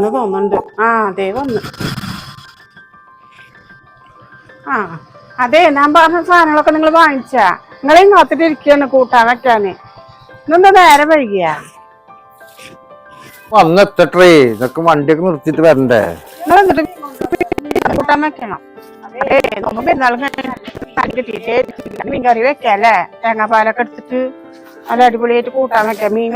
എന്ന് തോന്നുന്നുണ്ട്. ആ അതെ വന്ന്. ആ അതെ ഞാൻ പറഞ്ഞ സാധനങ്ങളൊക്കെ നിങ്ങൾ വാങ്ങിച്ചാ. നിങ്ങളെയും കാത്തിട്ട് ഇരിക്കുകയാണ് കൂട്ടാൻ വെക്കാന്. ഇന്നെന്താ നേരെ വൈകിയ? വന്നെത്തട്ടേ. ഇതൊക്കെ വണ്ടിയൊക്കെ നിർത്തിട്ട് വരണ്ടേ? നിങ്ങൾ കൂട്ടാൻ വെക്കണം. മീൻകറി വെക്കാം അല്ലേ? തേങ്ങാപ്പാലൊക്കെ എടുത്തിട്ട് നല്ല അടിപൊളിയായിട്ട് കൂട്ടാൻ വെക്കാം. മീൻ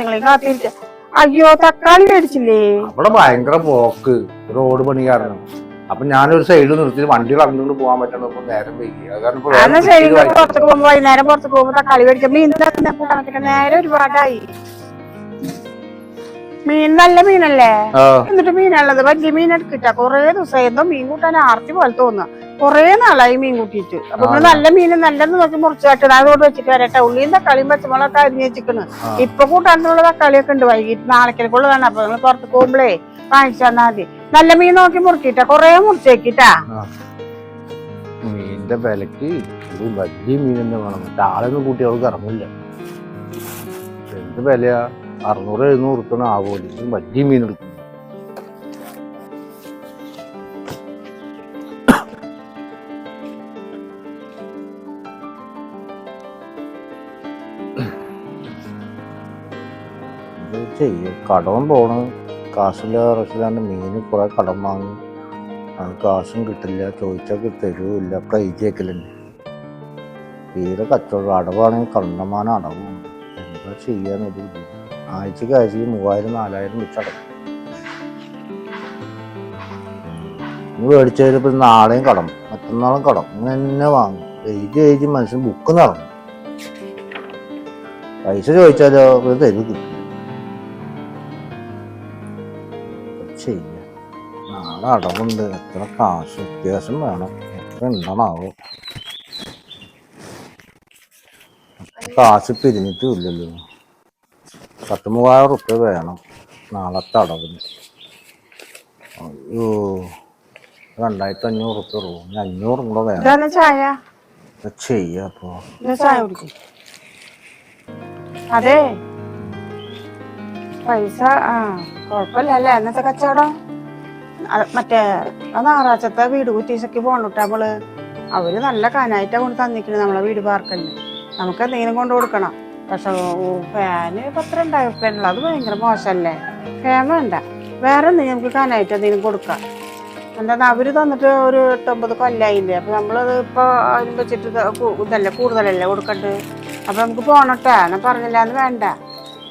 നിങ്ങളെ കാത്തിരിക്ക. അയ്യോ തക്കാളി മേടിച്ചില്ലേ? അവിടെ ഭയങ്കര പോക്ക്. റോഡ് പണി കാരണം. അപ്പൊ ഞാനൊരു സൈഡിൽ നിർത്തി. വണ്ടികൾ അങ്ങോട്ട് പോകാൻ പറ്റണപ്പോ നേരം വൈകി. പുറത്തേക്ക് പോകുമ്പോ വൈകുന്നേരം പുറത്തേക്ക് പോകുമ്പോ തക്കാളി മേടിക്കാം. മീൻ തന്നെ കൂട്ടാൻ വെക്കട്ടെ നേരെ ഒരുപാടായി. മീൻ നല്ല മീനല്ലേ? എന്നിട്ട് മീനുള്ളത് വലിയ മീൻ എടുക്കിട്ട. കൊറേ ദിവസം എന്തോ മീൻ കൂട്ടാൻ ആർത്തി പോലെ തോന്നുക കൊറേ നാളായി മീൻ കൂട്ടിയിട്ട്. അപ്പൊ നമ്മൾ നല്ല മീൻ നല്ലത് നോക്കി മുറിച്ച് വെക്കണം അതോട് വെച്ചിട്ട് വരട്ടെ. ഉള്ളിയും തക്കാളിയും പച്ചമുളകൊക്കെ അരിഞ്ഞ് വെച്ചിക്കണ്. ഇപ്പൊ കൂട്ടാനുള്ള തക്കാളിയൊക്കെ ഉണ്ട്. വൈകിട്ട് നാളേക്കുള്ളതാണ് അപ്പൊ നിങ്ങൾ പുറത്ത് പോകുമ്പളേ വാങ്ങിച്ചു തന്നാ മതി. നല്ല മീൻ നോക്കി മുറിച്ചിട്ടാ കൊറേ മുറിച്ചേക്കിട്ടാ മീനിന്റെ വിലക്ക് വലിയ മീൻ തന്നെ വേണം. മറ്റേ ആളൊന്നും കൂട്ടി അവൾക്ക് ഇറങ്ങില്ല. എന്ത് വിലയാ? അറുന്നൂറ് എഴുന്നൂറ് ഉറുപ്പിന് ആവുമല്ലോ വലിയ മീൻ എടുക്കും. ചെയ്യും. കടവും പോണ്. കാശില്ല റസിലാണ്ട് മീന് കുറെ കടം വാങ്ങി. കാശും കിട്ടില്ല. ചോദിച്ചാൽ തരുമില്ല ഒക്കെ എഴുതിയേക്കലുണ്ട് തീരെ കച്ചവടം. അടവാണെങ്കിൽ കണ്ടമാനം അടവും എന്താ ചെയ്യാന്നൊരു ഇത്? ആഴ്ചക്ക് ആഴ്ചക്ക് മൂവായിരം നാലായിരം വെച്ച് അടക്കും ഇന്ന് മേടിച്ചു നാളെയും കടം മറ്റന്നാളും കടം ഇങ്ങനെ തന്നെ വാങ്ങും. എഴുതി എഴുതി മനുഷ്യൻ ബുക്ക് നടന്നു. പൈസ ചോദിച്ചാലോ? ഒരു തരും. കിട്ടില്ല നാളെ അടവുണ്ട്. എത്ര കാശ് വ്യത്യാസം വേണം. എത്ര ഉണ്ടെന്നാവോ? കാശ് പിരിഞ്ഞിട്ടും ഇല്ലല്ലോ പത്ത് മൂവായിരം റുപ്യ വേണം നാളത്തെ അടവിന്. അയ്യോ രണ്ടായിരത്തി അഞ്ഞൂറ് റുപ്യ റൂം ഇനി അഞ്ഞൂറും കൂടെ വേണം. ചായ? ചെയ്യാ അപ്പോ ചായ കുടിക്കും. അതെ. പൈസ ആ കുഴപ്പമില്ല അല്ലേ എന്നത്തെ കച്ചവടം? അത് മറ്റേ ഞായറാഴ്ചത്തെ വീട് കുറ്റീസൊക്കെ പോണിട്ട് നമ്മൾ? അവർ നല്ല കാനായിട്ടാ കൊണ്ട് തന്നിക്കണേ നമ്മളെ വീട് പാർക്കലിന്. നമുക്ക് എന്തെങ്കിലും കൊണ്ട് കൊടുക്കണം. പക്ഷെ ഫാന് പത്രം ഉണ്ടായി. ഫാനുള്ള അത് ഭയങ്കര മോശമല്ലേ? ഫാൻ വേണ്ട. വേറെ എന്തെങ്കിലും നമുക്ക് കാനായിട്ട് എന്തെങ്കിലും കൊടുക്കാം. എന്താ അവർ തന്നിട്ട് ഒരു എട്ടൊമ്പത് കൊല്ലായില്ലേ? അപ്പൊ നമ്മളത് ഇപ്പൊ അതിന് വെച്ചിട്ട് ഇതല്ലേ കൂടുതലല്ലേ കൊടുക്കണ്ട്? അപ്പൊ നമുക്ക് പോണട്ടെ. ഞാൻ പറഞ്ഞില്ല എന്ന് വേണ്ട.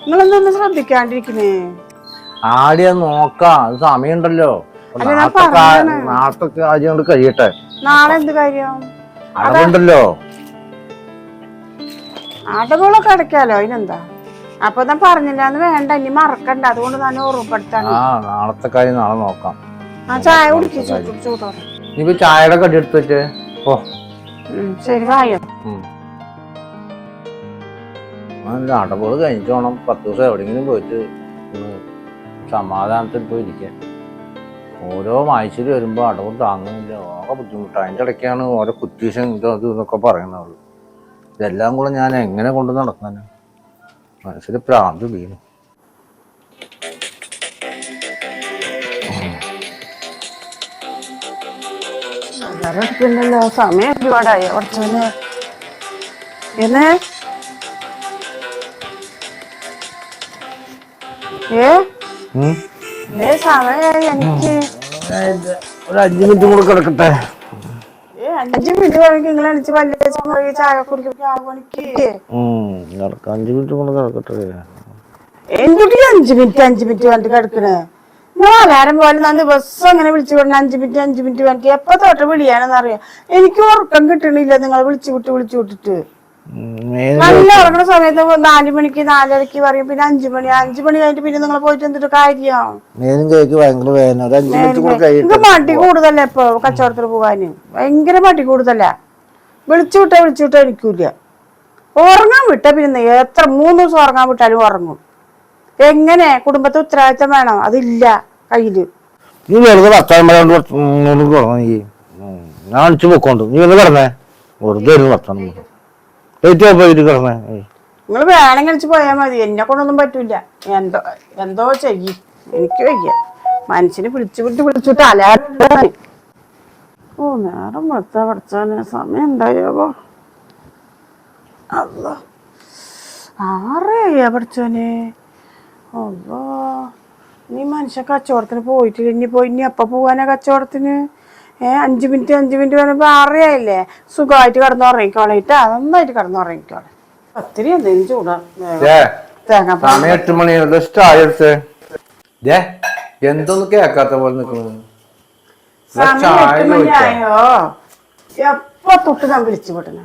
നിങ്ങളെന്തൊന്നും ശ്രദ്ധിക്കാണ്ടിരിക്കുന്നേ? ആടിയ നോക്കാം. അത് സമയമുണ്ടല്ലോ. നാളത്തെ കാര്യം കൊണ്ട് കഴിയട്ടെ. നാളെ എന്ത് കാര്യം? അടവുണ്ടല്ലോ. അടവുകളൊക്കെ അടയ്ക്കാലോ? അതിനെന്താ? അപ്പൊ ഞാൻ പറഞ്ഞില്ല എന്ന് വേണ്ട ഇനി മറക്കണ്ട. അതുകൊണ്ട് ഞാൻ ഓർമ്മപ്പെടുത്താണ്. ആ നാളത്തെ കാര്യം നാളെ നോക്കാം. ആ ചായ കുടിക്കും ചൂട് ചൂടോടെ. ഇനിയിപ്പോ ചായയുടെ കടി എടുത്തു വെച്ച്. ഓ. ശരി വായോ. അല്ല അടവുകൾ കഴിഞ്ഞിട്ട് വേണം പത്ത് ദിവസം എവിടെയെങ്കിലും പോയിട്ട് ഒന്ന് സമാധാനത്തിൽ പോയി ഓരോ ആഴ്ചയിൽ വരുമ്പോൾ അടവ് താങ്ങുന്നില്ല. ആകെ ബുദ്ധിമുട്ട്. അതിന്റെ ഇടയ്ക്കാണ് ഓരോ കുറ്റീഷൻ ഇതും അതും എന്നൊക്കെ ഇതെല്ലാം കൂടെ ഞാൻ എങ്ങനെ കൊണ്ട് നടക്കാനാണ് മനസ്സിൽ പ്രാന്ത് വീണു. സമയം ഒരുപാടായി. കുറച്ചു എന്നേ ഒരു അഞ്ച് മിനിറ്റ് കൂടെ കിടക്കട്ടെ. ഏ അഞ്ച് മിനിറ്റ് നിങ്ങൾ അടിച്ച് പല്ല് ചായ കുടിക്കും. അഞ്ച് മിനിറ്റ് കൂടെ കിടക്കട്ടെ എന്തുട്ടി അഞ്ച് മിനിറ്റ് അഞ്ച് മിനിറ്റ് വേണ്ടി കിടക്കണേ? നാലാരം പോലെ നന്ദി ബസ് അങ്ങനെ വിളിച്ചു വിടണം അഞ്ച് മിനിറ്റ് അഞ്ച് മിനിറ്റ് വേണ്ടി എപ്പോ തൊട്ട് വിളിയാണെന്നറിയാം എനിക്ക് ഉറക്കം കിട്ടണില്ല നിങ്ങൾ വിളിച്ചു വിട്ട് വിളിച്ചു വിട്ടിട്ട്. നല്ല ഇറങ്ങുന്ന സമയത്ത് നാല് മണിക്ക് നാലരക്ക് പറയും പിന്നെ അഞ്ചു മണി അഞ്ചു മണി കഴിഞ്ഞിട്ട് പിന്നെ നിങ്ങൾ പോയിട്ട് എന്തൊരു കാര്യം? മേലും കേക്ക് ഭയങ്കര വേദന. ഒരു അഞ്ച് മിനിറ്റ് കൂടെ മടി കൂടുതലേ ഇപ്പൊ കച്ചവടത്തിന് പോകാന്. ഭയങ്കര മടി കൂടുതലാ. വിളിച്ചു വിട്ടാ വിളിച്ചു വിട്ടാ എനിക്കൂല ഉറങ്ങാൻ വിട്ട പിന്നെ എത്ര മൂന്ന് ദിവസം ഉറങ്ങാൻ വിട്ടാലും ഉറങ്ങും. എങ്ങനെ? കുടുംബത്തെ ഉത്തരവാദിത്തം വേണം. അതില്ല കയ്യിൽ. നീ വെറുതെ വർത്താനം പറയാണ്ട്. ഞാൻ അടിച്ചു പോക്കോണ്ട്. നീ വെറുതെ കിടന്നേ. വെറുതെ വർത്താനം. ഏറ്റവും പോയിട്ട് കിടന്നേ നിങ്ങൾ വേണം കളിച്ച് മതി. എന്നെ കൊണ്ടൊന്നും പറ്റൂല. എന്തോ എന്തോ ചെയ്യും. എനിക്ക് വയ്യ. മനുഷ്യനെ വിളിച്ചു വിളിച്ച് വിളിച്ചിട്ട് അലാറാണ് ഓ നേരം വെളുത്ത പഠിച്ചാന് സമയം ഉണ്ടായോ അല്ല ആറേയാ പഠിച്ചോനെ അല്ലോ നീ മനുഷ്യ കച്ചവടത്തിന് പോയിട്ട് പോയി ഇനി അപ്പൊ പോവാനാ കച്ചവടത്തിന്? ഏ അഞ്ച് മിനിറ്റ് അഞ്ച് മിനിറ്റ് പറയുമ്പോ അറിയായില്ലേ സുഖമായിട്ട് കിടന്നുറങ്ങിക്കോളേട്ടാ. നന്നായിട്ട് കിടന്നുറങ്ങിക്കോളെ. ഒത്തിരി എന്തെങ്കിലും ചൂടാ. സമയം എട്ട് മണി ഏ എന്തൊന്ന് കേക്കാത്ത പോലെ നിക്കണു സമയം ചായ എട്ട് ചോദിച്ചാ? മണിയായോ എപ്പോ തൊട്ട് ഞാൻ വിളിച്ചു വിട്ടണ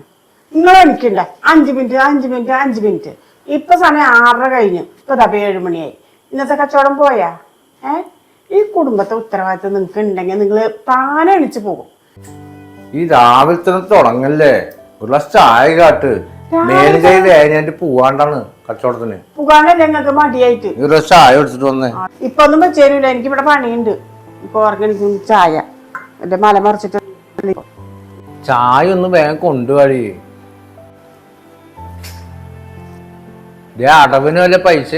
നിങ്ങൾ എനിക്കുണ്ട അഞ്ച് മിനിറ്റ് അഞ്ച് മിനിറ്റ് അഞ്ച് മിനിറ്റ്. ഇപ്പൊ സമയം ആറര കഴിഞ്ഞു. ഇപ്പൊ ദാ ഏഴ് മണിയായി. ഇന്നത്തെ കച്ചവടം പോയാ? ഏ? ഈ കുടുംബത്തെ ഉത്തരവാദിത്തം നിങ്ങൾക്ക് ഉണ്ടെങ്കിൽ നിങ്ങൾ താനെ എണിച്ചു പോകും. ഈ രാവിലെ തന്നെ തുടങ്ങല്ലേ? ഒരു ഗ്ലാസ് ചായ കാട്ട്. മേലും കൈ വേദനയായിട്ട് പോവാണ്ടാണ് കച്ചവടത്തിന്. പോകാനല്ലേ നിങ്ങൾക്ക് മടിയായിട്ട്? ഒരു ഗ്ലാസ് ചായ എടുത്തിട്ട് വന്നേ. ഇപ്പൊ ഒന്നും വെച്ചേരൂല എനിക്ക് ഇവിടെ പണിയുണ്ട്. ഇപ്പൊ ഓർഗനിക്കും ചായ. എന്റെ മല മറിച്ചിട്ട് ചായ ഒന്ന് വേഗം കൊണ്ടുപോയി അടവിനോ വല്ല പൈസ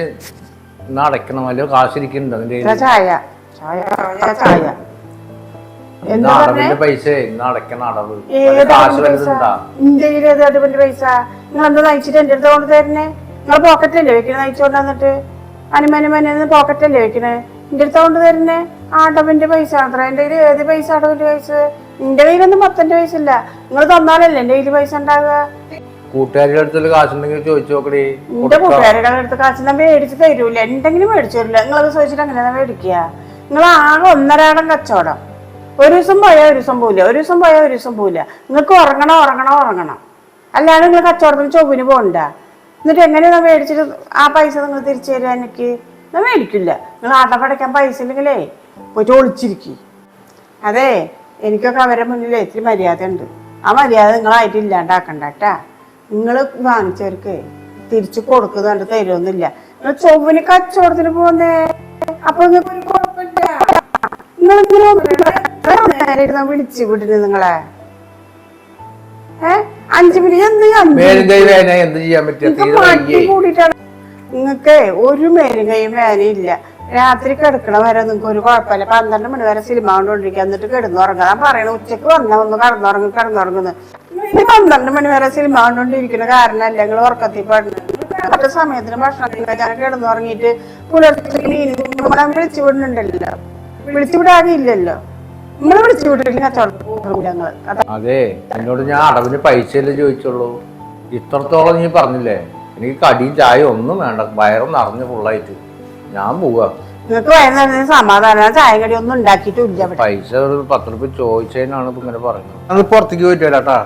ഇന്ന് അടയ്ക്കണം. വല്ല കാശിരിക്കുന്നുണ്ട് ചായ? ചായ ചായ, അടവിന്റെ പൈസ? ഇന്ന് അടയ്ക്കണം അടവ്. കാശ് അടവിന്റെ പൈസ? നിങ്ങൾ എന്താ നയിച്ചിട്ട് എന്റെ അടുത്ത് കൊണ്ട് തരണേ. നിങ്ങൾ പോക്കറ്റല്ലേ വെക്കണേ? നയിച്ചോണ്ട് വന്നിട്ട്. അനുമനുമനെന്ന് പോക്കറ്റല്ലേ വെക്കണേ? എന്റെ അടുത്ത് കൊണ്ട് തരണേ. ആ അടവിന്റെ പൈസ. അത്ര എന്റെ കയ്യിൽ ഏത് പൈസ? അടവിന്റെ പൈസ. എന്റെ കയ്യിലൊന്നും പത്തിന്റെ പൈസ ഇല്ല. നിങ്ങൾ തന്നാലല്ലേ എന്റെ കയ്യിൽ പൈസ ഉണ്ടാകുക കൂട്ടുകാരുടെ അടുത്തുള്ള കാശുണ്ടെങ്കിൽ ചോദിച്ചു നോക്കടി. എന്റെ കൂട്ടുകാരുടെ അടുത്ത് കാശ് ഞാൻ മേടിച്ച് തരൂല. എന്തെങ്കിലും മേടിച്ചു തരില്ല നിങ്ങളത് ചോദിച്ചിട്ട് അങ്ങനെ മേടിക്കുക. നിങ്ങൾ ആകെ ഒന്നരാടം കച്ചവടം. ഒരു ദിവസം പോയാൽ ഒരു ദിവസം പോവില്ല. ഒരു ദിവസം പോയാൽ ഒരു ദിവസം പോവില്ല. നിങ്ങൾക്ക് ഉറങ്ങണം ഉറങ്ങണം ഉറങ്ങണം. അല്ലാതെ നിങ്ങൾ കച്ചവടത്തിന് ചൊവ്വിന് പോകണ്ട. എന്നിട്ട് എങ്ങനെയാണ് മേടിച്ചിട്ട് ആ പൈസ നിങ്ങൾ തിരിച്ചു തരിക എനിക്ക്? ഞാൻ മേടിക്കില്ല. നിങ്ങൾ ആട്ടപ്പടയ്ക്കാൻ പൈസ ഇല്ലെങ്കിലേ പോയിട്ട് ഒളിച്ചിരിക്കും. അതെ എനിക്കൊക്കെ അവരുടെ മുന്നിൽ ഇത്തിരി മര്യാദ ഉണ്ട് ആ മര്യാദ നിങ്ങളായിട്ട് ഇല്ലാണ്ടാക്കണ്ട കേട്ടാ. നിങ്ങൾ വാങ്ങിച്ചവർക്ക് തിരിച്ചു കൊടുക്കുന്നുണ്ട് തരുമൊന്നുമില്ല നിങ്ങൾ ചൊവ്വിന് കച്ചവടത്തിന് പോകുന്നേ അപ്പൊ കുഴപ്പമില്ല വിളിച്ചു നിങ്ങളെ. അഞ്ചു മിനിറ്റ് എന്ത് നിങ്ങൾക്ക് തീരെ കൂടിയിട്ടാണ്. നിങ്ങൾക്ക് ഒരു മേലും കൈയും വേനയില്ല രാത്രി കിടക്കണ വരെ നിങ്ങൾക്ക് ഒരു കുഴപ്പമില്ല. പന്ത്രണ്ട് മണി വരെ സിനിമ കൊണ്ടുകൊണ്ടിരിക്കുക എന്നിട്ട് കിടന്നുറങ്ങുക ഞാൻ പറയണ ഉച്ചയ്ക്ക് വന്ന ഒന്ന് കടന്നുറങ്ങും കിടന്നുറങ്ങുന്നു. ഈ പന്ത്രണ്ട് മണി വരെ സിനിമ കണ്ടുകൊണ്ടിരിക്കുന്ന കാരണമല്ല നിങ്ങൾ ഉറക്കത്തിൽ പെടുന്നത്? സമയത്തിന് ഭക്ഷണം കിടന്നുറങ്ങിയിട്ട് പുലർച്ചെ മീൻ വിളിച്ചു വിടുന്നുണ്ടല്ലോ. വിളിച്ചു നിങ്ങൾ നിങ്ങൾ വിളിച്ചു വിട്ടിട്ടില്ല കച്ചവടം ഞങ്ങൾ അതെ എന്നോട് ഞാൻ അടവിന് പൈസയല്ലേ ചോദിച്ചുള്ളൂ. ഇത്രത്തോളം നീ പറഞ്ഞില്ലേ? എനിക്ക് കടിയും ചായ ഒന്നും വേണ്ട വയറും നിറഞ്ഞു ഫുള്ളായിട്ട് ഞാൻ പോവാ. നിങ്ങൾക്ക് വയറിന് സമാധാനം ചായ കടി ഒന്നും ഉണ്ടാക്കിയിട്ടില്ല പൈസ ഒരു പത്ത് റുപ്യ ചോദിച്ചതിനാണ് ഇപ്പൊ ഇങ്ങനെ പറഞ്ഞത് അത് പുറത്തേക്ക് പോയിട്ട് വരാട്ടാ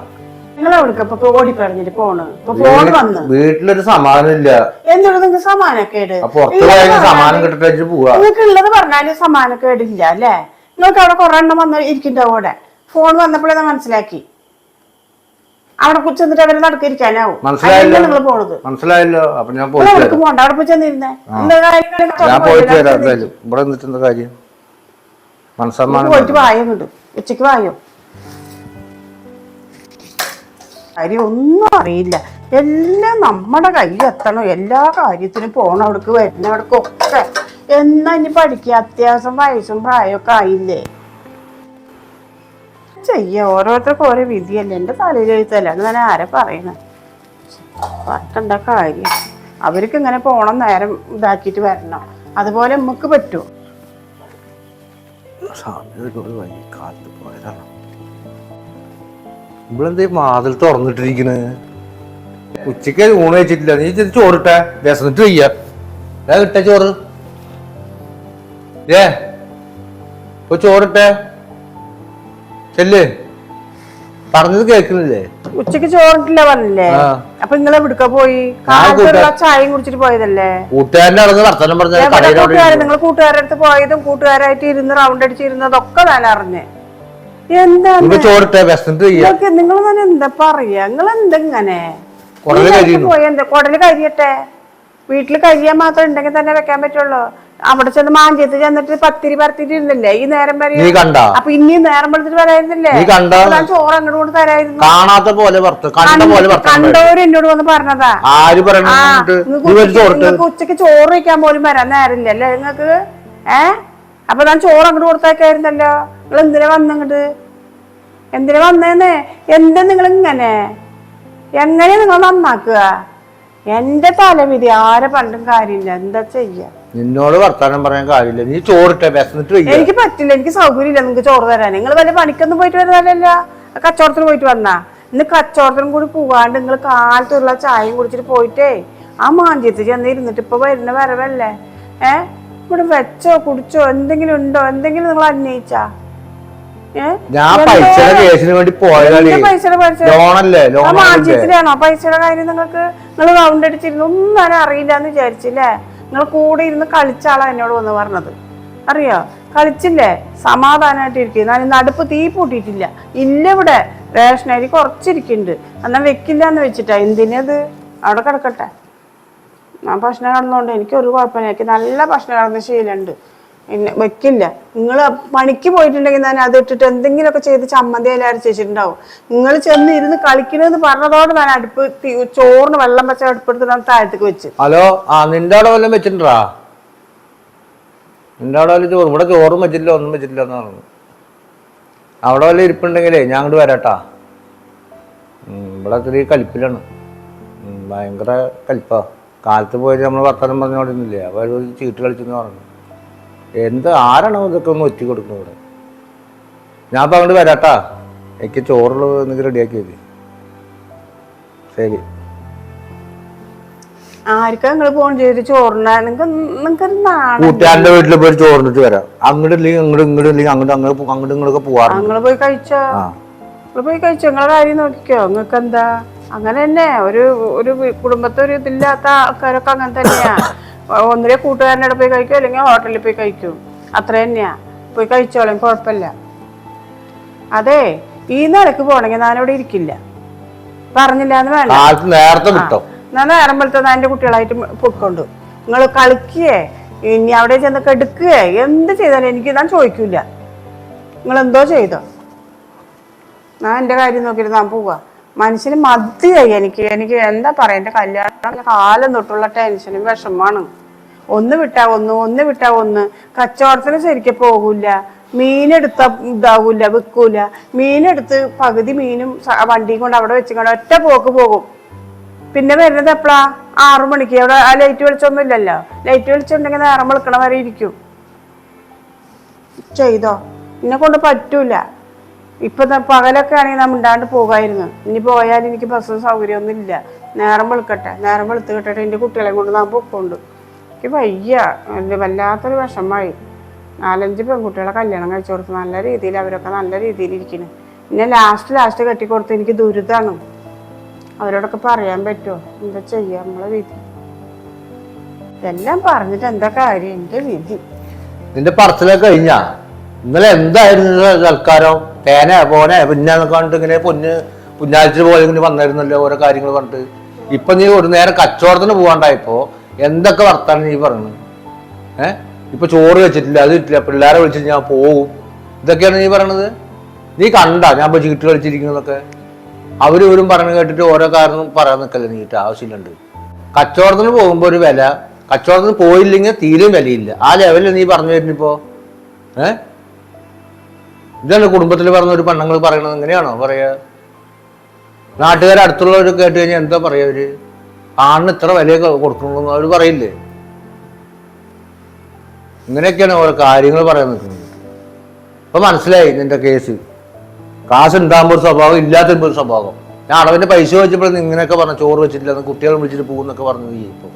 നിങ്ങൾ എവിടേക്ക്? ഇപ്പൊ ഓടി പറഞ്ഞിട്ട് പോണ്. ഇപ്പൊ ഫോൺ വന്ന്. വീട്ടിലൊരു സമാനം ഇല്ല എന്തുകൊണ്ട് നിങ്ങൾക്ക് സമാനക്കേട്? പുറത്ത് കിട്ടിട്ട് പോവാ. നിങ്ങൾക്ക് ഉള്ളത് പറഞ്ഞാൽ സമാനക്കേടില്ല അല്ലേ? നിങ്ങൾക്ക് അവിടെ കുറെ എണ്ണം വന്ന് ഇരിക്കുന്നുണ്ടാവും അവിടെ? ഫോൺ വന്നപ്പോഴേ മനസ്സിലാക്കി. അവിടെ ചെന്നിട്ട് അവരെ നടക്കിരിക്കാനാവും. നിങ്ങൾ പോണത്. മനസ്സിലായല്ലോ. അപ്പൊ ഞാൻ പോണ്ട? അവിടെ പോയി ചെന്നിരുന്നേ. പോയിട്ട് വായോ ഉച്ചയ്ക്ക് വായോ? കാര്യം ഒന്നും അറിയില്ല. എല്ലാം നമ്മുടെ കയ്യിൽ എത്തണം എല്ലാ കാര്യത്തിനും പോണം അവിടേക്ക് ഒക്കെ എന്നാ ഇനി പഠിക്കുക? അത്യാവശ്യം വയസ്സും പ്രായമൊക്കെ ആയില്ലേ? ചെയ്യ. ഓരോരുത്തർക്കും ഓരോ വിധിയല്ലേ. എന്റെ തലയിൽ ഞാൻ ആരെ പറയുന്നത് പറ്റണ്ട കാര്യം? അവർക്ക് ഇങ്ങനെ പോണം നേരം ഇതാക്കിയിട്ട് വരണം. അതുപോലെ നമുക്ക് പറ്റുമോ കാലത്ത് പോയതാണ്. ഇവളെന്തേ മാതിൽ തുറന്നിട്ടിരിക്കണ്? ഉച്ചയ്ക്ക് ഊണ് വെച്ചിട്ടില്ല നീ ചെന്ന് ചോറിട്ടെ. വിശന്നിട്ട് വയ്യ. കിട്ട ചോറ്. ഏ ഇപ്പൊ ചോറിട്ടെ. ചെല്ല്. പറഞ്ഞത് കേൾക്കുന്നില്ലേ ഉച്ചയ്ക്ക് ചോറിട്ടില്ല പറഞ്ഞില്ലേ. അപ്പൊ നിങ്ങൾ എവിടുക്ക പോയി? ചായയും കുടിച്ചിട്ട് പോയതല്ലേ? കൂട്ടുകാരനാണെന്ന് നടന്ന് വർത്തമാനം പറഞ്ഞ നിങ്ങൾ കൂട്ടുകാരുടെ അടുത്ത് പോയതും കൂട്ടുകാരായിട്ട് ഇരുന്ന് റൗണ്ട് അടിച്ചിരുന്നതൊക്കെ ഞാൻ അറിഞ്ഞ്. വയ്യ. നിങ്ങൾ തന്നെ എന്താ പറയാ? നിങ്ങൾ എന്തെങ്ങനെ കൊടൽ എന്താ? കരിയട്ടെ. വീട്ടിൽ കരിയാൻ മാത്രം ഉണ്ടെങ്കിൽ തന്നെ വെക്കാൻ പറ്റുള്ളൂ. അവിടെ ചെന്ന് മാഞ്ചത്ത് ചെന്നിട്ട് പത്തിരി പരത്തിട്ടിരുന്നില്ലേ ഈ നേരം വരെ അപ്പൊ ഇനിയും നേരം വെളുത്തിട്ട് വരായിരുന്നില്ലേ? ഞാൻ ചോറ് അങ്ങോട്ട് കൊണ്ട് തരായിരുന്നു. കാണാത്ത പോലെ കണ്ടവര് എന്നോട് വന്ന് പറഞ്ഞതാ. ആര് ഉച്ചയ്ക്ക് ചോറ് വയ്ക്കാൻ പോലും വരാൻ നേരം അല്ലേ നിങ്ങക്ക് ഏഹ് അപ്പൊ ഞാൻ ചോറ് അങ്ങോട്ട് കൊടുത്തേക്കായിരുന്നല്ലോ നിങ്ങൾ എന്തിനാ വന്നങ്ങോട്ട് എന്തിനാ വന്നേന്നേ? എന്താ നിങ്ങൾ ഇങ്ങനെ എങ്ങനെ നിങ്ങൾ നന്നാക്കുക? എന്റെ തലവിധി ആരെ പണ്ടും കാര്യമില്ല. എന്താ ചെയ്യാ? നിന്നോട് വർത്താനം പറയാൻ കാര്യമില്ല. നീ ചോറിട്ടെ വിശന്നിട്ട് എനിക്ക് പറ്റില്ല. എനിക്ക് സൗകര്യമില്ല നിങ്ങൾക്ക് ചോറ് തരാൻ. നിങ്ങൾ വല്ല പണിക്കൊന്നും പോയിട്ട് വരുന്നതല്ല? കച്ചവടത്തിന് പോയിട്ട് വന്നാ? ഇന്ന് കച്ചവടത്തിനും കൂടി പോവാണ്ട് നിങ്ങൾ കാലത്തുള്ള ചായയും കുടിച്ചിട്ട് പോയിട്ടേ ആ മാഞ്ചിയത്ത് ചെന്ന് ഇരുന്നിട്ട് ഇപ്പൊ വരുന്ന വരവല്ലേ? ഏഹ് ഇവിടെ വെച്ചോ കുടിച്ചോ എന്തെങ്കിലും ഉണ്ടോ? എന്തെങ്കിലും നിങ്ങൾ അന്വയിച്ചാ ഞാൻ പൈസയുടെ കേസിന് വേണ്ടി പോയതാണ് പൈസയുടെ ലോണല്ലേ കാര്യം നിങ്ങൾക്ക് നിങ്ങൾ റൗണ്ട് അടിച്ചിരുന്നു. ഒന്നും ആരും അറിയില്ല എന്ന് വിചാരിച്ചില്ലേ? നിങ്ങൾ കൂടെ ഇരുന്ന് കളിച്ച ആളാ എന്നോട് വന്ന് പറഞ്ഞത്. അറിയോ? കളിച്ചില്ലേ? സമാധാനമായിട്ട് ഇരിക്കും. ഞാൻ ഇന്ന് അടുപ്പ് തീ പൂട്ടിയിട്ടില്ല. ഇല്ല ഇവിടെ. റേഷൻ അരി കുറച്ചിരിക്കുന്നുണ്ട്. എന്നാൽ വെക്കില്ല എന്ന് വെച്ചിട്ടാ. എന്തിനത്? അവിടെ കിടക്കട്ടെ. ഞാൻ ഭക്ഷണം കടന്നുകൊണ്ട് എനിക്ക് ഒരു കുഴപ്പമില്ല. എനിക്ക് നല്ല ഭക്ഷണം കടന്ന ശീലമുണ്ട്. പിന്നെ വെക്കില്ല. നിങ്ങൾ പണിക്ക് പോയിട്ടുണ്ടെങ്കിൽ ഞാൻ അത് ഇട്ടിട്ട് എന്തെങ്കിലുമൊക്കെ ചെയ്ത് ചമ്മന്തി അരച്ചിട്ടുണ്ടാവും നിങ്ങൾ ചെന്ന് ഇരുന്ന് കളിക്കണമെന്ന് പറഞ്ഞതോടെ ഞാൻ അടുപ്പ് ചോറിന് വെള്ളം വെച്ച അടുപ്പെടുത്ത് ഞാൻ താഴത്തേക്ക് വെച്ച്. ഹലോ ആ നിന്റെ അവിടെ വല്ലതും വെച്ചിട്ടുണ്ടാ? നിന്റെ അവിടെ വല്ല ഇവിടെ ചോറും വെച്ചിട്ടില്ല ഒന്നും വെച്ചിട്ടില്ല എന്ന് പറഞ്ഞു. അവിടെ വല്ല ഇരിപ്പുണ്ടെങ്കിലേ ഞാൻ അങ്ങോട്ട് വരാട്ടാ. ഇവിടെ ചെറിയ കലിപ്പിലാണ്. ഭയങ്കര കലിപ്പാ. കാലത്ത് പോയിട്ട് നമ്മൾ വർത്തമാനം പറഞ്ഞോണ്ടിരുന്നില്ലേ അപ്പോൾ ചീട്ട് കളിച്ചെന്ന് പറഞ്ഞു. എന്ത് ആരാണോ ഇതൊക്കെ ഒന്ന് ഒറ്റ കൊടുക്കുന്നത് ഇവിടെ? ഞാൻ അപ്പോൾ അങ്ങോട്ട് വരാട്ടാ. എനിക്ക് ചോറുള്ളത് എനിക്ക് റെഡിയാക്കിയത് ശരി. ആർക്കാ നിങ്ങൾ ഫോൺ ചോറിന കൂട്ടുകാരന്റെ വീട്ടിൽ പോയി ചോറിന്നിട്ട് വരാം. അങ്ങോട്ട് ഇല്ലെങ്കിൽ അങ്ങോട്ട് ഇങ്ങോട്ട് ഇല്ലെങ്കിൽ അങ്ങോട്ട് അങ്ങോട്ട് ഇങ്ങോട്ടൊക്കെ പോവാറ് നിങ്ങൾ പോയി കഴിച്ചോ? നിങ്ങൾ പോയി കഴിച്ചോ? നിങ്ങളെ കാര്യം നോക്കിക്കോ. നിങ്ങൾക്ക് എന്താ അങ്ങനെ തന്നെ. ഒരു ഒരു കുടുംബത്തെ ഒരു ഇതില്ലാത്ത ആൾക്കാരൊക്കെ അങ്ങനെ തന്നെയാ. ഒന്നിലെ കൂട്ടുകാരനോട് പോയി കഴിക്കും അല്ലെങ്കിൽ ഹോട്ടലിൽ പോയി കഴിക്കും. അത്ര തന്നെയാ. പോയി കഴിച്ചോളാം കുഴപ്പമില്ല. അതെ ഈ നിലയ്ക്ക് പോണെങ്കിൽ ഞാനിവിടെ ഇരിക്കില്ല. പറഞ്ഞില്ല എന്ന് വേണ്ട നേരത്തെ ഞാൻ നേരം വെളുത്ത എന്റെ എന്റെ കുട്ടികളായിട്ട് പൊയ്ക്കൊണ്ട്. നിങ്ങൾ കളിക്കുകയെ ഇനി അവിടെ ചെന്ന് കെടുക്കുകയെ എന്ത് ചെയ്താലും എനിക്ക് ഞാൻ ചോദിക്കൂല. നിങ്ങൾ എന്തോ ചെയ്തോ? ഞാൻ എന്റെ കാര്യം നോക്കിയിട്ട് ഞാൻ പോവാ. മനുഷ്യന് മതിയായി എനിക്ക് എനിക്ക് എന്താ പറയാ എന്റെ കല്യാണം കാലം തൊട്ടുള്ള ടെൻഷനും വിഷമാണ് ഒന്ന് വിട്ടാ ഒന്ന് ഒന്ന് വിട്ടാ ഒന്ന്. കച്ചവടത്തിന് ശരിക്കും പോകൂല. മീനെടുത്ത ഇതാവൂല വിൽക്കൂല മീനെടുത്ത് പകുതി മീനും വണ്ടിയും കൊണ്ട് അവിടെ വെച്ചുകൊണ്ട് ഒറ്റ പോക്ക് പോകും. പിന്നെ വരുന്നത് എപ്പോഴാ ആറു മണിക്ക്. അവിടെ ആ ലൈറ്റ് വെളിച്ചൊന്നും ഇല്ലല്ലോ. ലൈറ്റ് വെളിച്ചുണ്ടെങ്കിൽ നേരം വെളുക്കണ വരെ ഇരിക്കും. ചെയ്തോ? എന്നെ കൊണ്ട് പറ്റൂല. ഇപ്പൊ പകലൊക്കെ ആണെങ്കിൽ ഞാൻ മിണ്ടാണ്ട് പോകായിരുന്നു. ഇനി പോയാൽ എനിക്ക് ബസ് സൗകര്യമൊന്നും ഇല്ല നേരം വെളുക്കട്ടെ. നേരം വെളുത്ത് കിട്ടട്ടെ. എന്റെ കുട്ടികളെ കൊണ്ട് ഞാൻ പൊക്കോണ്ട്. എനിക്ക് വയ്യ. വല്ലാത്തൊരു വിഷമമായി നാലഞ്ച് പെൺകുട്ടികളെ കല്യാണം കഴിച്ചു കൊടുത്ത് നല്ല രീതിയിൽ അവരൊക്കെ നല്ല രീതിയിൽ ഇരിക്കുന്നു പിന്നെ ലാസ്റ്റ് ലാസ്റ്റ് കെട്ടിക്കൊടുത്ത് എനിക്ക് ദുരിതമാണ് അവരോടൊക്കെ പറയാൻ പറ്റുമോ എന്താ ചെയ്യാ നമ്മളെ വിധി? ഇതെല്ലാം പറഞ്ഞിട്ട് എന്താ കാര്യം? എന്റെ വിധി. നിന്റെ പറച്ചിലൊക്കെ കഴിഞ്ഞാ? ഇന്നലെ എന്തായിരുന്നു സൽക്കാരം? തേന പോനെ പിന്നെ കണ്ടിട്ട് ഇങ്ങനെ പൊന്ന് പുന്നാഴ്ച പോലെ ഇങ്ങനെ വന്നായിരുന്നല്ലോ ഓരോ കാര്യങ്ങൾ കണ്ടിട്ട് ഇപ്പൊ നീ ഒരു നേരം കച്ചവടത്തിന് പോകാണ്ടായപ്പോ എന്തൊക്കെ വർത്താനം നീ പറയുന്നത് ഏഹ് ഇപ്പൊ ചോറ് വെച്ചിട്ടില്ല അത് ഇട്ടില്ല പിള്ളേരെ വിളിച്ചിട്ട് ഞാൻ പോവും. ഇതൊക്കെയാണ് നീ പറയണത്? നീ കണ്ട ഞാൻ ഇപ്പൊ ചീട്ട് കളിച്ചിരിക്കുന്നതൊക്കെ? അവരും പറഞ്ഞു കേട്ടിട്ട് ഓരോ കാരണം പറയാൻ നിൽക്കല്ലേ നീട്ട് ആവശ്യമില്ലുണ്ട്. കച്ചവടത്തിന് പോകുമ്പോ ഒരു വില കച്ചവടത്തിന് പോയില്ലെങ്കിൽ തീരെയും വിലയില്ല. ആ ലെവലിൽ നീ പറഞ്ഞു വരുന്നിപ്പോ ഏ? ഇതാണ് കുടുംബത്തിൽ പറഞ്ഞ ഒരു പെണ്ണുങ്ങൾ പറയണത് എങ്ങനെയാണോ പറയാ? നാട്ടുകാർ അടുത്തുള്ളവർ കേട്ട് കഴിഞ്ഞാൽ എന്താ പറയാ അവർ? ആണിന് ഇത്ര വിലയൊക്കെ കൊടുക്കണമെന്ന് അവർ പറയില്ലേ? ഇങ്ങനെയൊക്കെയാണ് ഓരോ കാര്യങ്ങൾ പറയാൻ നിൽക്കുന്നത്. ഇപ്പൊ മനസ്സിലായി നിന്റെ കേസ് കാശ് ഉണ്ടാകുമ്പോൾ ഒരു സ്വഭാവം ഇല്ലാത്ത ഒരു സ്വഭാവം. ഞാൻ അളവിന്റെ പൈസ വെച്ചപ്പോൾ ഇങ്ങനെയൊക്കെ പറഞ്ഞു ചോറ് വെച്ചിട്ടില്ല കുട്ടികളെ വിളിച്ചിട്ട് പോകുന്നൊക്കെ പറഞ്ഞു ഇപ്പൊ.